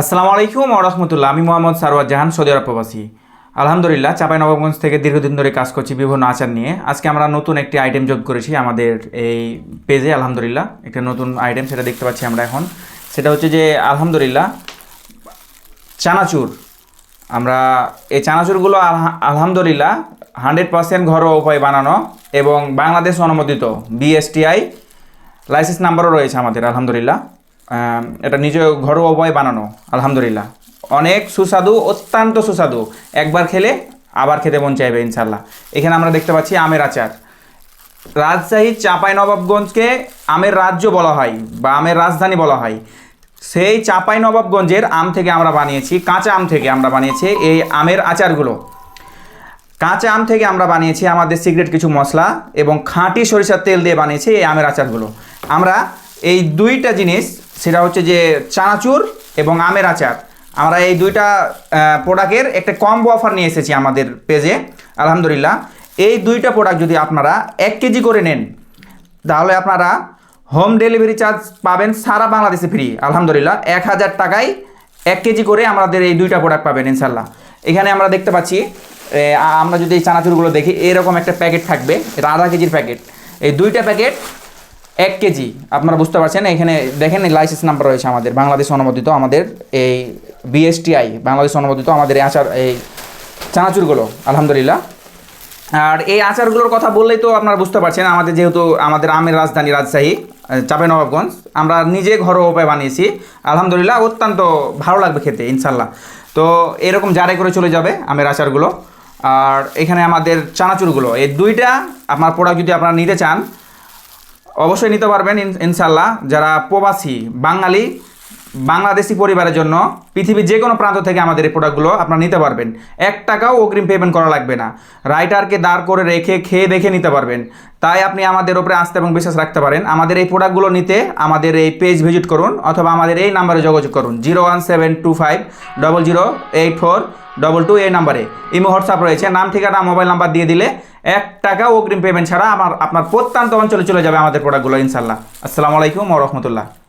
আসসালামু আলাইকুম রহমতুল্লাহ। আমি মোহাম্মদ সারোয়ার জাহান, সৌদি আরব প্রবাসী। আলহামদুলিল্লাহ চাঁপাইনবাবগঞ্জ থেকে দীর্ঘদিন ধরে কাজ করছি বিভিন্ন আচার নিয়ে। আজকে আমরা নতুন একটি আইটেম যোগ করেছি আমাদের এই পেজে আলহামদুলিল্লাহ। একটা নতুন আইটেম সেটা দেখতে পাচ্ছি আমরা এখন। সেটা হচ্ছে যে, আলহামদুলিল্লাহ, চানাচুর। আমরা এই চানাচুরগুলো আলহামদুলিল্লাহ হান্ড্রেড পার্সেন্ট ঘরোয়া উপায় বানানো এবং বাংলাদেশ অনুমোদিত বিএসটিআই লাইসেন্স নাম্বারও রয়েছে আমাদের, আলহামদুলিল্লাহ। এটা নিজে ঘরোয়া উপায় বানানো, আলহামদুলিল্লাহ। অনেক সুস্বাদু, অত্যন্ত সুস্বাদু। একবার খেলে আবার খেতে মন চাইবে ইনশাল্লাহ এখানে আমরা দেখতে পাচ্ছি আমের আচার। রাজশাহী চাঁপাই নবাবগঞ্জকে আমের রাজ্য বলা হয়, বা আমের রাজধানী বলা হয়। সেই চাঁপাই নবাবগঞ্জের আম থেকে আমরা বানিয়েছি, কাঁচা আম থেকে আমরা বানিয়েছি এই আমের আচারগুলো। কাঁচা আম থেকে আমরা বানিয়েছি আমাদের সিক্রেট কিছু মশলা এবং খাঁটি সরিষার তেল দিয়ে বানিয়েছি এই আমের আচারগুলো। আমরা এই দুইটা জিনিস সেটা হচ্ছে যে চানাচুর এবং আমের আচার। আমরা এই দুইটা প্রোডাক্টের একটা কম্বো অফার নিয়ে এসেছি আমাদের পেজে আলহামদুলিল্লাহ। এই দুইটা প্রোডাক্ট যদি আপনারা এক কেজি করে নেন, তাহলে আপনারা হোম ডেলিভারি চার্জ পাবেন সারা বাংলাদেশে ফ্রি আলহামদুলিল্লাহ। এক হাজার টাকায় এক কেজি করে আমাদের এই দুইটা প্রোডাক্ট পাবেন ইনশাল্লাহ এখানে আমরা দেখতে পাচ্ছি আমরা যদি এই চানাচুরগুলো দেখি, এরকম একটা প্যাকেট থাকবে এটা আধা কেজির প্যাকেট। এই দুইটা প্যাকেট এক কেজি। আপনারা বুঝতে পারছেন, এখানে দেখেন লাইসেন্স নাম্বার রয়েছে আমাদের, বাংলাদেশ অনুমোদিত আমাদের এই বিএসটিআই বাংলাদেশ অনুমোদিত আমাদের এই আচার, এই চানাচুরগুলো, আলহামদুলিল্লাহ। আর এই আচারগুলোর কথা বললেই তো আপনারা বুঝতে পারছেন, আমাদের যেহেতু আমাদের আমের রাজধানী, রাজশাহী চাপে নবাবগঞ্জ আমরা নিজে ঘরোয়া উপায় বানিয়েছি। আলহামদুলিল্লাহ, অত্যন্ত ভালো লাগবে খেতে, ইনশাল্লাহ। তো এরকম জারে করে চলে যাবে আমের আচারগুলো। আর এখানে আমাদের চানাচুরগুলো, এই দুইটা আপনার প্রোডাক্ট যদি আপনারা নিতে চান অবশ্যই নিতে পারবেন ইনশাল্লাহ যারা প্রবাসী বাঙালি বাংলাদেশি পরিবারের জন্য পৃথিবীর যে কোনো প্রান্ত থেকে আমাদের এই প্রোডাক্টগুলো আপনারা নিতে পারবেন। এক টাকাও অগ্রিম পেমেন্ট করা লাগবে না। রাইটারকে দাঁড় করে রেখে, খেয়ে দেখে নিতে পারবেন। তাই আপনি আমাদের ওপরে আস্থা এবং বিশ্বাস রাখতে পারেন। আমাদের এই প্রোডাক্টগুলো নিতে আমাদের এই পেজ ভিজিট করুন অথবা আমাদের এই নাম্বারে যোগাযোগ করুন। Zero one seven two five double zero eight four double two এই নাম্বারে ইমো, হোয়াটসঅ্যাপ রয়েছে। নাম, ঠিকানা মোবাইল নাম্বার দিয়ে দিলে এক টাকাও অগ্রিম পেমেন্ট ছাড়া আমার, আপনার প্রত্যন্ত অঞ্চলে চলে যাবে আমাদের প্রোডাক্টগুলো ইনশাল্লাহ আসসালামু আলাইকুম ও রহমতুল্লাহ।